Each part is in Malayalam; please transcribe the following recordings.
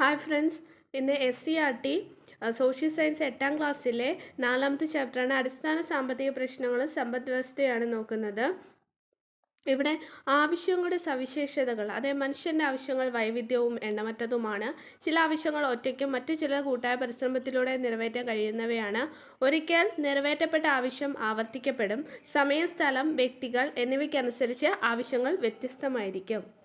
ഹായ് ഫ്രണ്ട്സ് ഇന്ന് S C R T social science എട്ടാം ക്ലാസ്സിലെ നാലാമത്തെ ചാപ്റ്ററാണ് അടിസ്ഥാന സാമ്പത്തിക പ്രശ്നങ്ങളും സമ്പദ് വ്യവസ്ഥയാണ് നോക്കുന്നത്. ഇവിടെ ആവശ്യങ്ങളുടെ സവിശേഷതകൾ അതായത് മനുഷ്യന്റെ ആവശ്യങ്ങൾ വൈവിധ്യവും എണ്ണമറ്റതുമാണ്. ചില ആവശ്യങ്ങൾ ഒറ്റയ്ക്കും മറ്റു ചില കൂട്ടായ പരിശ്രമത്തിലൂടെ നിറവേറ്റാൻ കഴിയുന്നവയാണ്. ഒരിക്കൽ നിറവേറ്റപ്പെട്ട ആവശ്യം ആവർത്തിക്കപ്പെടും. സമയം സ്ഥലം വ്യക്തികൾ എന്നിവയ്ക്കനുസരിച്ച് ആവശ്യങ്ങൾ വ്യത്യസ്തമായിരിക്കും.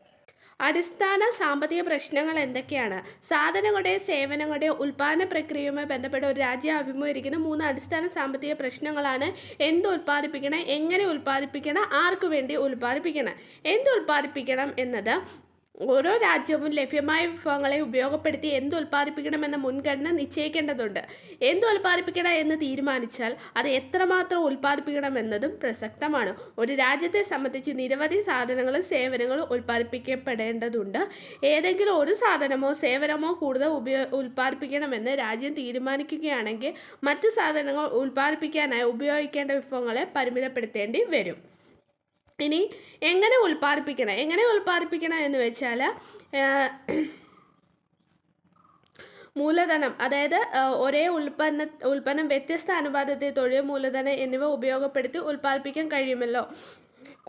അടിസ്ഥാന സാമ്പത്തിക പ്രശ്നങ്ങൾ എന്തൊക്കെയാണ്? സാധനങ്ങളുടെയോ സേവനങ്ങളുടെയോ ഉൽപ്പാദന പ്രക്രിയയുമായി ബന്ധപ്പെട്ട ഒരു രാജ്യം അഭിമുഖീകരിക്കുന്ന മൂന്ന് അടിസ്ഥാന സാമ്പത്തിക പ്രശ്നങ്ങളാണ്. എന്ത് ഉൽപ്പാദിപ്പിക്കണം? എങ്ങനെ ഉൽപ്പാദിപ്പിക്കണം? ആർക്കു വേണ്ടി ഉൽപ്പാദിപ്പിക്കണം? എന്ത് ഉൽപ്പാദിപ്പിക്കണം എന്നത് ഓരോ രാജ്യവും ലഭ്യമായ വിഭവങ്ങളെ ഉപയോഗപ്പെടുത്തി എന്ത് ഉൽപ്പാദിപ്പിക്കണമെന്ന മുൻഗണന നിശ്ചയിക്കേണ്ടതുണ്ട്. എന്ത് ഉൽപ്പാദിപ്പിക്കണം എന്ന് തീരുമാനിച്ചാൽ അത് എത്രമാത്രം ഉൽപ്പാദിപ്പിക്കണമെന്നതും പ്രസക്തമാണ്. ഒരു രാജ്യത്തെ സംബന്ധിച്ച് നിരവധി സാധനങ്ങളും സേവനങ്ങളും ഉൽപ്പാദിപ്പിക്കപ്പെടേണ്ടതുണ്ട്. ഏതെങ്കിലും ഒരു സാധനമോ സേവനമോ കൂടുതൽ ഉപയോ ഉൽപ്പാദിപ്പിക്കണമെന്ന് രാജ്യം തീരുമാനിക്കുകയാണെങ്കിൽ മറ്റ് സാധനങ്ങൾ ഉൽപ്പാദിപ്പിക്കാനായി ഉപയോഗിക്കേണ്ട വിഭവങ്ങളെ പരിമിതപ്പെടുത്തേണ്ടി വരും. ഇനി എങ്ങനെ ഉൽപ്പാദിപ്പിക്കണം? എങ്ങനെ ഉൽപ്പാദിപ്പിക്കണം എന്ന് വെച്ചാൽ മൂലധനം അതായത് ഒരേ ഉൽപ്പന്ന ഉൽപ്പന്നം വ്യത്യസ്ത അനുപാതത്തിൽ തൊഴിൽ മൂലധനം എന്നിവ ഉപയോഗപ്പെടുത്തി ഉൽപ്പാദിപ്പിക്കാൻ കഴിയുമല്ലോ.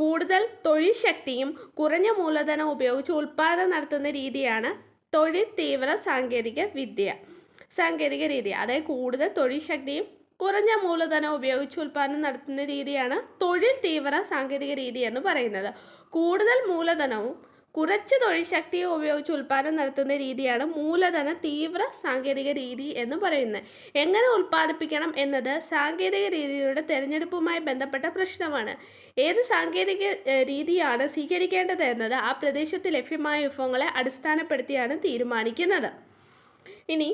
കൂടുതൽ തൊഴിൽ ശക്തിയും കുറഞ്ഞ മൂലധനം ഉപയോഗിച്ച് ഉൽപ്പാദനം നടത്തുന്ന രീതിയാണ് തൊഴിൽ തീവ്ര സാങ്കേതിക വിദ്യ. സാങ്കേതിക രീതി അതായത് കൂടുതൽ തൊഴിൽ ശക്തിയും കുറഞ്ഞ മൂലധനം ഉപയോഗിച്ച് ഉൽപ്പാദനം നടത്തുന്ന രീതിയാണ് തൊഴിൽ തീവ്ര സാങ്കേതിക രീതി എന്ന് പറയുന്നത്. കൂടുതൽ മൂലധനവും കുറച്ച് തൊഴിൽ ശക്തിയും ഉപയോഗിച്ച് ഉൽപ്പാദനം നടത്തുന്ന രീതിയാണ് മൂലധന തീവ്ര സാങ്കേതിക രീതി എന്ന് പറയുന്നത്. എങ്ങനെ ഉൽപ്പാദിപ്പിക്കണം എന്നത് സാങ്കേതിക രീതിയുടെ തിരഞ്ഞെടുപ്പുമായി ബന്ധപ്പെട്ട പ്രശ്നമാണ്. ഏത് സാങ്കേതിക രീതിയാണ് സ്വീകരിക്കേണ്ടത് എന്നത് ആ പ്രദേശത്ത് ലഭ്യമായ വിഭവങ്ങളെ അടിസ്ഥാനപ്പെടുത്തിയാണ് തീരുമാനിക്കുന്നത്. ഇനി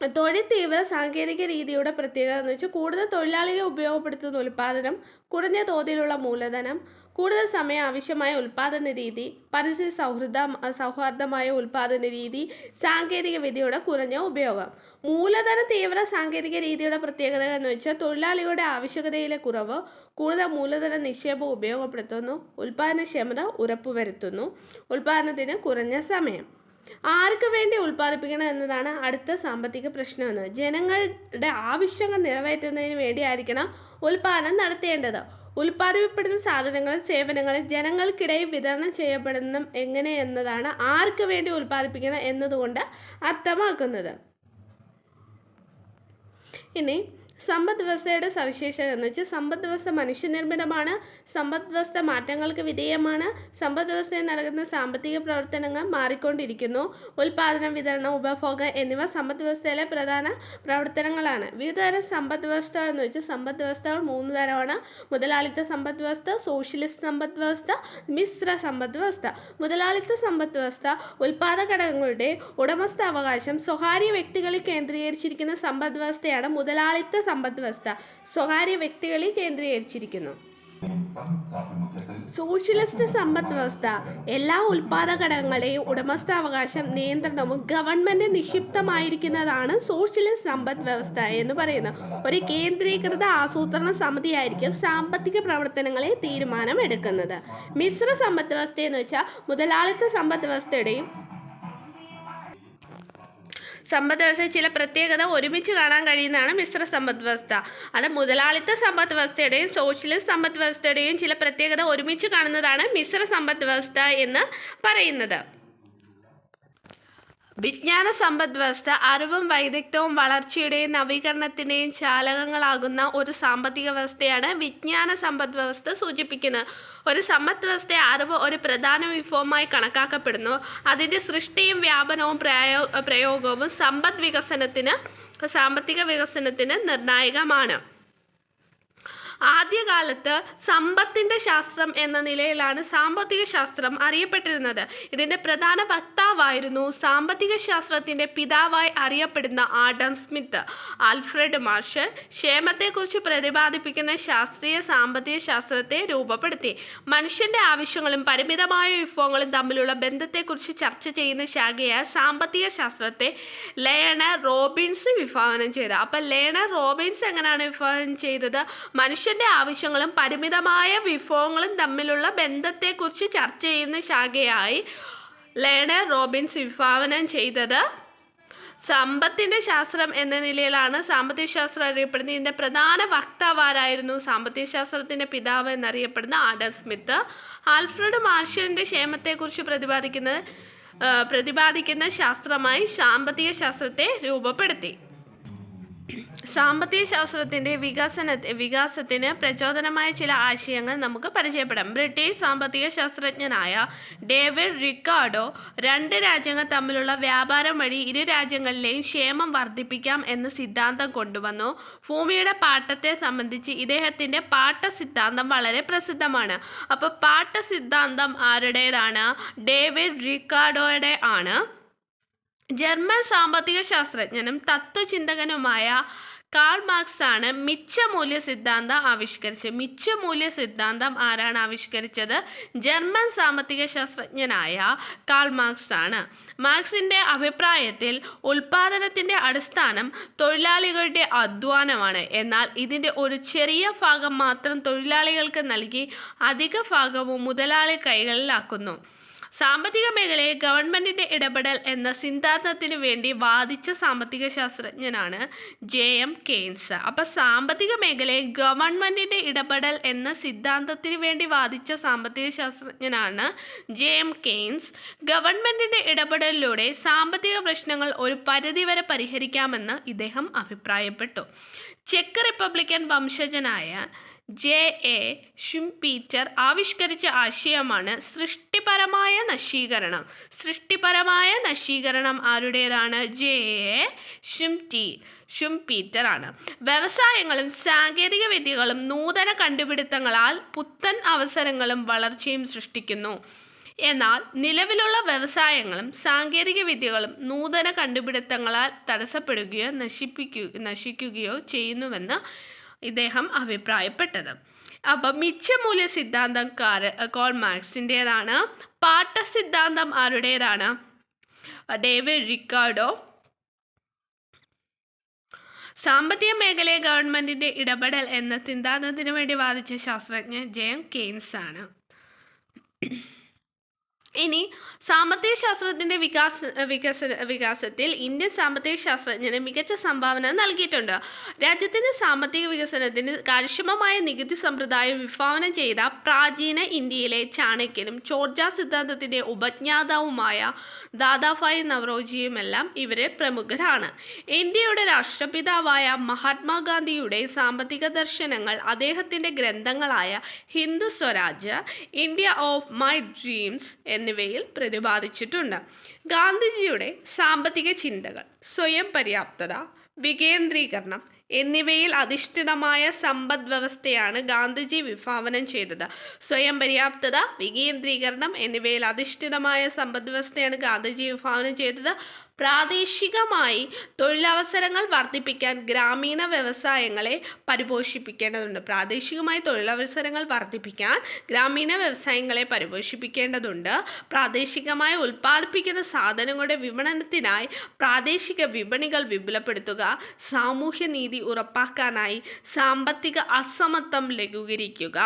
തൊഴിൽ തീവ്ര സാങ്കേതിക രീതിയുടെ പ്രത്യേകത എന്ന് വെച്ചാൽ കൂടുതൽ തൊഴിലാളികളെ ഉപയോഗപ്പെടുത്തുന്ന ഉൽപ്പാദനം കുറഞ്ഞ തോതിലുള്ള മൂലധനം കൂടുതൽ സമയം ആവശ്യമായ ഉൽപ്പാദന രീതി പരിസ്ഥിതി സൗഹൃദ സൗഹാർദ്ദമായ ഉൽപ്പാദന രീതി സാങ്കേതിക വിദ്യയുടെ കുറഞ്ഞ ഉപയോഗം. മൂലധന തീവ്ര സാങ്കേതിക രീതിയുടെ പ്രത്യേകത എന്ന് വെച്ചാൽ തൊഴിലാളികളുടെ ആവശ്യകതയിലെ കുറവ് കൂടുതൽ മൂലധന നിക്ഷേപം ഉപയോഗപ്പെടുത്തുന്നു ഉൽപ്പാദനക്ഷമത ഉറപ്പുവരുത്തുന്നു ഉൽപ്പാദനത്തിന് കുറഞ്ഞ സമയം. ആർക്ക് വേണ്ടി ഉൽപ്പാദിപ്പിക്കണം എന്നതാണ് അടുത്ത സാമ്പത്തിക പ്രശ്നമെന്ന്. ജനങ്ങളുടെ ആവശ്യങ്ങൾ നിറവേറ്റുന്നതിന് വേണ്ടിയായിരിക്കണം ഉൽപ്പാദനം നടത്തേണ്ടത്. ഉൽപ്പാദിപ്പിക്കപ്പെടുന്ന സാധനങ്ങളും സേവനങ്ങളും ജനങ്ങൾക്കിടയിൽ വിതരണം ചെയ്യപ്പെടുന്ന എങ്ങനെയെന്നതാണ് ആർക്ക് വേണ്ടി ഉൽപ്പാദിപ്പിക്കണം എന്നതുകൊണ്ട് അർത്ഥമാക്കുന്നത്. ഇനി സമ്പദ് വ്യവസ്ഥയുടെ സവിശേഷത എന്ന് വെച്ചാൽ സമ്പദ് വ്യവസ്ഥ മനുഷ്യനിർമ്മിതമാണ് സമ്പദ് വ്യവസ്ഥ മാറ്റങ്ങൾക്ക് വിധേയമാണ് സമ്പദ് വ്യവസ്ഥയിൽ നടക്കുന്ന സാമ്പത്തിക പ്രവർത്തനങ്ങൾ മാറിക്കൊണ്ടിരിക്കുന്നു ഉൽപാദനം വിതരണം ഉപഭോഗം എന്നിവ സമ്പദ് വ്യവസ്ഥയിലെ പ്രധാന പ്രവർത്തനങ്ങളാണ്. വിവിധതരം സമ്പദ് വ്യവസ്ഥകൾ എന്ന് വെച്ചാൽ സമ്പദ് വ്യവസ്ഥകൾ മൂന്ന് തരമാണ്. മുതലാളിത്ത സമ്പദ് വ്യവസ്ഥ സോഷ്യലിസ്റ്റ് സമ്പദ് വ്യവസ്ഥ മിശ്ര സമ്പദ് വ്യവസ്ഥ മുതലാളിത്ത സമ്പദ് വ്യവസ്ഥ ഉൽപാദക ഘടകങ്ങളുടെ ഉടമസ്ഥാവകാശം സ്വകാര്യ വ്യക്തികളിൽ കേന്ദ്രീകരിച്ചിരിക്കുന്ന സമ്പദ് വ്യവസ്ഥയാണ് മുതലാളിത്ത സമ്പദ് വ്യവസ്ഥ സ്വകാര്യ വ്യക്തികളിൽ കേന്ദ്രീകരിച്ചിരിക്കുന്നു. സോഷ്യലിസ്റ്റ് സമ്പദ് വ്യവസ്ഥ എല്ലാ ഉൽപാദക ഘടകങ്ങളുടെയും ഉടമസ്ഥാവകാശം നിയന്ത്രണവും ഗവൺമെന്റ് നിക്ഷിപ്തമായിരിക്കുന്നതാണ് സോഷ്യലിസ്റ്റ് സമ്പദ് വ്യവസ്ഥ എന്ന് പറയുന്നത് ഒരു കേന്ദ്രീകൃത ആസൂത്രണ സമിതിയായിരിക്കും സാമ്പത്തിക പ്രവർത്തനങ്ങളെ തീരുമാനം എടുക്കുന്നത് മിശ്ര സമ്പദ് വ്യവസ്ഥ എന്ന് വെച്ചാൽ മുതലാളിത്ത സമ്പദ് വ്യവസ്ഥയുടെയും സമ്പദ് വ്യവസ്ഥ ചില പ്രത്യേകത ഒരുമിച്ച് കാണാൻ കഴിയുന്നതാണ് മിശ്ര സമ്പദ് വ്യവസ്ഥ. അത് മുതലാളിത്ത സമ്പദ് വ്യവസ്ഥയുടെയും സോഷ്യലിസ്റ്റ് സമ്പദ് വ്യവസ്ഥയുടെയും ചില പ്രത്യേകത ഒരുമിച്ച് കാണുന്നതാണ് മിശ്ര സമ്പദ് വ്യവസ്ഥ എന്ന് പറയുന്നത്. വിജ്ഞാന സമ്പദ് വ്യവസ്ഥ അറിവും വൈദഗ്ധ്യവും വളർച്ചയുടെയും നവീകരണത്തിന്റെയും ചാലകങ്ങളാകുന്ന ഒരു സാമ്പത്തിക വ്യവസ്ഥയാണ് വിജ്ഞാന സമ്പദ് വ്യവസ്ഥ സൂചിപ്പിക്കുന്നത്. ഒരു സമ്പദ് വ്യവസ്ഥയെ അറിവ് ഒരു പ്രധാന വിഭവമായി കണക്കാക്കപ്പെടുന്നു. അതിന്റെ സൃഷ്ടിയും വ്യാപനവും പ്രയോ പ്രയോഗവും സമ്പദ് വികസനത്തിന് സാമ്പത്തിക വികസനത്തിന് നിർണായകമാണ്. ആദ്യകാലത്ത് സമ്പത്തിന്റെ ശാസ്ത്രം എന്ന നിലയിലാണ് സാമ്പത്തിക ശാസ്ത്രം അറിയപ്പെട്ടിരുന്നത്. ഇതിന്റെ പ്രധാന വക്താവായിരുന്നു സാമ്പത്തിക ശാസ്ത്രത്തിന്റെ പിതാവായി അറിയപ്പെടുന്ന ആഡം സ്മിത്ത്. ആൽഫ്രഡ് മാർഷൽ ക്ഷേമത്തെക്കുറിച്ച് പ്രതിപാദിപ്പിക്കുന്ന ശാസ്ത്രീയ സാമ്പത്തിക ശാസ്ത്രത്തെ രൂപപ്പെടുത്തി. മനുഷ്യന്റെ ആവശ്യങ്ങളും പരിമിതമായ വിഭവങ്ങളും തമ്മിലുള്ള ബന്ധത്തെക്കുറിച്ച് ചർച്ച ചെയ്യുന്ന ശാഖയായ സാമ്പത്തിക ശാസ്ത്രത്തെ ലേണർ റോബിൻസ് വിഭാവനം ചെയ്തത് അപ്പം ലേണർ റോബിൻസ് എങ്ങനെയാണ് വിഭാവനം ചെയ്തത്? മനുഷ്യന്റെ ആവശ്യങ്ങളും പരിമിതമായ വിഭവങ്ങളും തമ്മിലുള്ള ബന്ധത്തെക്കുറിച്ച് ചർച്ച ചെയ്യുന്ന ശാഖയായി ലേണർ റോബിൻസ് വിഭാവനം ചെയ്തത് സമ്പത്തിന്റെ ശാസ്ത്രം എന്ന നിലയിലാണ്. സാമ്പത്തിക ശാസ്ത്രം അറിയപ്പെടുന്നത് ഇതിന്റെ പ്രധാന വക്താവാരായിരുന്നു സാമ്പത്തിക ശാസ്ത്രത്തിന്റെ പിതാവ് എന്നറിയപ്പെടുന്ന ആഡം സ്മിത്ത്. ആൽഫ്രഡ് മാർഷലിന്റെ ക്ഷേമത്തെക്കുറിച്ച് പ്രതിപാദിക്കുന്നത് പ്രതിപാദിക്കുന്ന ശാസ്ത്രമായി സാമ്പത്തിക ശാസ്ത്രത്തെ രൂപപ്പെടുത്തി. സാമ്പത്തിക ശാസ്ത്രത്തിന്റെ വികസന വികാസത്തിന് പ്രചോദനമായ ചില ആശയങ്ങൾ നമുക്ക് പരിചയപ്പെടാം. ബ്രിട്ടീഷ് സാമ്പത്തിക ശാസ്ത്രജ്ഞനായ ഡേവിഡ് റിക്കാർഡോ രണ്ട് രാജ്യങ്ങൾ തമ്മിലുള്ള വ്യാപാരം വഴി ഇരു രാജ്യങ്ങളിലെയും ക്ഷേമം വർദ്ധിപ്പിക്കാം എന്ന സിദ്ധാന്തം കൊണ്ടുവന്നു. ഭൂമിയുടെ പാട്ടത്തെ സംബന്ധിച്ച് ഇദ്ദേഹത്തിന്റെ പാട്ട സിദ്ധാന്തം വളരെ പ്രസിദ്ധമാണ്. അപ്പോൾ പാട്ട സിദ്ധാന്തം ആരുടേതാണ്? ഡേവിഡ് റിക്കാർഡോയുടെ ആണ്. ജർമ്മൻ സാമ്പത്തിക ശാസ്ത്രജ്ഞനും തത്വചിന്തകനുമായ കാൾ മാർക്സ് ആണ് മിച്ചമൂല്യ സിദ്ധാന്തം ആവിഷ്കരിച്ചത്. മിച്ചമൂല്യ സിദ്ധാന്തം ആരാണ് ആവിഷ്കരിച്ചത്? ജർമ്മൻ സാമ്പത്തിക ശാസ്ത്രജ്ഞനായ കാൾ മാർക്സ് ആണ്. മാർക്സിന്റെ അഭിപ്രായത്തിൽ ഉൽപാദനത്തിന്റെ അടിസ്ഥാനം തൊഴിലാളികളുടെ അധ്വാനമാണ്. എന്നാൽ ഇതിന്റെ ഒരു ചെറിയ ഭാഗം മാത്രം തൊഴിലാളികൾക്ക് നൽകി അധിക ഭാഗവും മുതലാളി കൈകളിലാക്കുന്നു. സാമ്പത്തിക മേഖലയെ ഗവൺമെന്റിന്റെ ഇടപെടൽ എന്ന സിദ്ധാന്തത്തിന് വേണ്ടി വാദിച്ച സാമ്പത്തിക ശാസ്ത്രജ്ഞനാണ് ജെ എം കെയ്ൻസ്. അപ്പൊ സാമ്പത്തിക മേഖലയെ ഗവൺമെന്റിന്റെ ഇടപെടൽ എന്ന സിദ്ധാന്തത്തിന് വേണ്ടി വാദിച്ച സാമ്പത്തിക ശാസ്ത്രജ്ഞനാണ് ജെ എം കെയ്ൻസ്. ഗവൺമെന്റിന്റെ ഇടപെടലിലൂടെ സാമ്പത്തിക പ്രശ്നങ്ങൾ ഒരു പരിധിവരെ പരിഹരിക്കാമെന്ന് ഇദ്ദേഹം അഭിപ്രായപ്പെട്ടു. ചെക്ക് റിപ്പബ്ലിക്കൻ വംശജനായ ജെ. എ. ഷുംപീറ്റർ ആവിഷ്കരിച്ച ആശയമാണ് സൃഷ്ടിപരമായ നശീകരണം. സൃഷ്ടിപരമായ നശീകരണം ആരുടേതാണ്? ജെ. എ. ഷുംടി ഷുംപീറ്റർ ആണ്. വ്യവസായങ്ങളും സാങ്കേതിക വിദ്യകളും നൂതന കണ്ടുപിടുത്തങ്ങളാൽ പുത്തൻ അവസരങ്ങളും വളർച്ചയും സൃഷ്ടിക്കുന്നു. എന്നാൽ നിലവിലുള്ള വ്യവസായങ്ങളും സാങ്കേതിക വിദ്യകളും നൂതന കണ്ടുപിടുത്തങ്ങളാൽ തടസ്സപ്പെടുകയോ നശിപ്പിക്കുകയോ നശിക്കുകയോ ചെയ്യുന്നുവെന്ന് ഇദ്ദേഹം അഭിപ്രായപ്പെട്ടത്. അപ്പം മിച്ചമൂല്യ സിദ്ധാന്തം കാർ കോൾ മാർക്സിന്റേതാണ് പാട്ട സിദ്ധാന്തം ആരുടേതാണ്? David Ricardo. സാമ്പത്തിക മേഖലയെ ഗവൺമെന്റിന്റെ ഇടപെടൽ എന്ന സിദ്ധാന്തത്തിന് വേണ്ടി വാദിച്ച ശാസ്ത്രജ്ഞൻ ജയം കെയ്ൻസ് ആണ് ഇനി സാമ്പത്തിക ശാസ്ത്രത്തിന്റെ വികാസ വികസ വികാസത്തിൽ ഇന്ത്യൻ സാമ്പത്തിക ശാസ്ത്രജ്ഞന് മികച്ച സംഭാവന നൽകിയിട്ടുണ്ട്. രാജ്യത്തിന്റെ സാമ്പത്തിക വികസനത്തിന് കാര്യക്ഷമമായ നികുതി സമ്പ്രദായം വിഭാവനം ചെയ്ത പ്രാചീന ഇന്ത്യയിലെ ചാണക്യനും ചോർജ സിദ്ധാന്തത്തിന്റെ ഉപജ്ഞാതാവുമായ ദാദാഭായ് നവറോജിയുമെല്ലാം ഇവരെ പ്രമുഖരാണ്. ഇന്ത്യയുടെ രാഷ്ട്രപിതാവായ മഹാത്മാഗാന്ധിയുടെ സാമ്പത്തിക ദർശനങ്ങൾ അദ്ദേഹത്തിന്റെ ഗ്രന്ഥങ്ങളായ Hindu Swaraj India of my dreams എന്നിവയിൽ പ്രതിപാദിച്ചിട്ടുണ്ട്. ഗാന്ധിജിയുടെ സാമ്പത്തിക ചിന്തകൾ സ്വയം പര്യാപ്തത വികേന്ദ്രീകരണം എന്നിവയിൽ അധിഷ്ഠിതമായ സമ്പദ് വ്യവസ്ഥയാണ് ഗാന്ധിജി വിഭാവനം ചെയ്തത്. സ്വയം പര്യാപ്തത വികേന്ദ്രീകരണം എന്നിവയിൽ അധിഷ്ഠിതമായ സമ്പദ് വ്യവസ്ഥയാണ് ഗാന്ധിജി വിഭാവനം ചെയ്തത്. പ്രാദേശികമായി തൊഴിലവസരങ്ങൾ വർദ്ധിപ്പിക്കാൻ ഗ്രാമീണ വ്യവസായങ്ങളെ പരിപോഷിപ്പിക്കേണ്ടതുണ്ട്. പ്രാദേശികമായി തൊഴിലവസരങ്ങൾ വർദ്ധിപ്പിക്കാൻ ഗ്രാമീണ വ്യവസായങ്ങളെ പരിപോഷിപ്പിക്കേണ്ടതുണ്ട്. പ്രാദേശികമായി ഉൽപ്പാദിപ്പിക്കുന്ന സാധനങ്ങളുടെ വിപണനത്തിനായി പ്രാദേശിക വിപണികൾ വിപുലപ്പെടുത്തുക സാമൂഹ്യനീതി ഉറപ്പാക്കാനായി സാമ്പത്തിക അസമത്വം ലഘൂകരിക്കുക.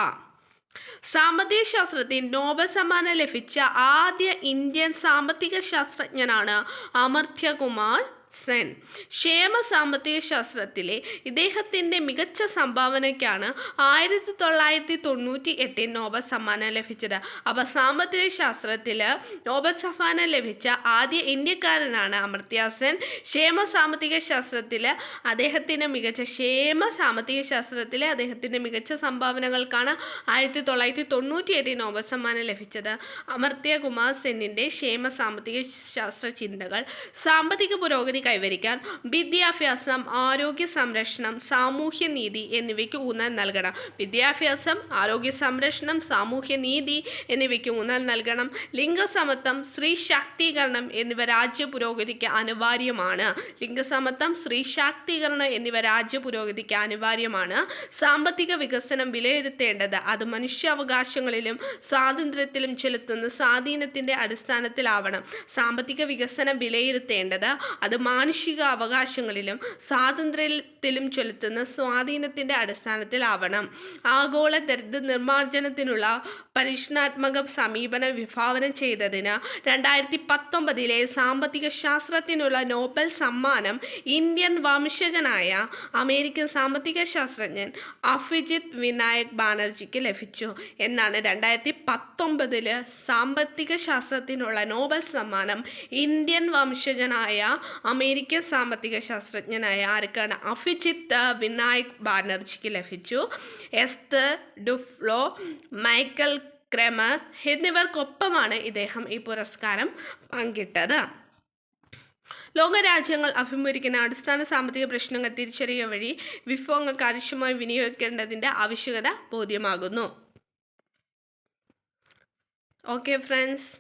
സാമ്പത്തിക ശാസ്ത്രത്തിൽ നോബൽ സമ്മാനം ലഭിച്ച ആദ്യ ഇന്ത്യൻ സാമ്പത്തിക ശാസ്ത്രജ്ഞനാണ് അമർത്യ കുമാർ. സെൻ. ക്ഷേമ സാമ്പത്തിക ശാസ്ത്രത്തിലെ ഇദ്ദേഹത്തിന്റെ മികച്ച സംഭാവനയ്ക്കാണ് ആയിരത്തി തൊള്ളായിരത്തി തൊണ്ണൂറ്റി എട്ടിൽ നോബൽ സമ്മാനം ലഭിച്ചത്. അപ്പോൾ സാമ്പത്തിക ശാസ്ത്രത്തിൽ നോബൽ സമ്മാനം ലഭിച്ച ആദ്യ ഇന്ത്യക്കാരനാണ് അമർത്യ സെൻ. ക്ഷേമ സാമ്പത്തിക ശാസ്ത്രത്തിൽ അദ്ദേഹത്തിന്റെ മികച്ച ക്ഷേമ സാമ്പത്തിക ശാസ്ത്രത്തിലെ അദ്ദേഹത്തിന്റെ മികച്ച സംഭാവനകൾക്കാണ് ആയിരത്തി തൊള്ളായിരത്തി തൊണ്ണൂറ്റി എട്ടിൽ നോബൽ സമ്മാനം ലഭിച്ചത്. അമർത്യ കുമാർ സെന്നിന്റെ ക്ഷേമ സാമ്പത്തിക ശാസ്ത്ര ചിന്തകൾ സാമ്പത്തിക പുരോഗതി കൈവരിക്കാൻ വിദ്യാഭ്യാസം ആരോഗ്യ സംരക്ഷണം സാമൂഹ്യ നീതി എന്നിവയ്ക്ക് ഊന്നൽ നൽകണം. വിദ്യാഭ്യാസം ആരോഗ്യ സംരക്ഷണം സാമൂഹ്യ നീതി എന്നിവയ്ക്ക് ഊന്നൽ നൽകണം. ലിംഗസമത്വം സ്ത്രീ ശാക്തീകരണം എന്നിവ രാജ്യ പുരോഗതിക്ക് അനിവാര്യമാണ്. ലിംഗസമത്വം സ്ത്രീ ശാക്തീകരണം എന്നിവ രാജ്യ പുരോഗതിക്ക് അനിവാര്യമാണ്. സാമ്പത്തിക വികസനം വിലയിരുത്തേണ്ടത് അത് മനുഷ്യാവകാശങ്ങളിലും സ്വാതന്ത്ര്യത്തിലും ചെലുത്തുന്ന സ്വാധീനത്തിന്റെ അടിസ്ഥാനത്തിലാവണം. സാമ്പത്തിക വികസനം വിലയിരുത്തേണ്ടത് അത് മാനുഷിക അവകാശങ്ങളിലും സ്വാതന്ത്ര്യത്തിലും ചെലുത്തുന്ന സ്വാധീനത്തിന്റെ അടിസ്ഥാനത്തിലാവണം. ആഗോള ദരിദ്ര നിർമ്മാർജനത്തിനുള്ള പരീക്ഷണാത്മക സമീപനം വിഭാവനം ചെയ്തതിന് രണ്ടായിരത്തി പത്തൊമ്പതിലെ സാമ്പത്തിക ശാസ്ത്രത്തിനുള്ള നോബൽ സമ്മാനം ഇന്ത്യൻ വംശജനായ അമേരിക്കൻ സാമ്പത്തിക ശാസ്ത്രജ്ഞൻ അഫിജിത് വിനായക് ബാനർജിക്ക് ലഭിച്ചു. എന്നാണ് രണ്ടായിരത്തി പത്തൊമ്പതിൽ സാമ്പത്തിക ശാസ്ത്രത്തിനുള്ള നോബൽ സമ്മാനം ഇന്ത്യൻ വംശജനായ അമേരിക്കൻ സാമ്പത്തിക ശാസ്ത്രജ്ഞനായ ആർക്കാണ് അഭിജിത്ത് വിനായക് ബാനർജിക്ക് ലഭിച്ചു. എസ്ത് ഡുഫ്ലോ മൈക്കൽ ക്രെമർ എന്നിവർക്കൊപ്പമാണ് ഇദ്ദേഹം ഈ പുരസ്കാരം പങ്കിട്ടത്. ലോകരാജ്യങ്ങൾ അഭിമുഖീകരിക്കുന്ന അടിസ്ഥാന സാമ്പത്തിക പ്രശ്നങ്ങൾ തിരിച്ചറിയുക വഴി വിഭവങ്ങൾ കാര്യക്ഷമമായി വിനിയോഗിക്കേണ്ടതിന്റെ ആവശ്യകത ബോധ്യമാകുന്നു. Okay friends.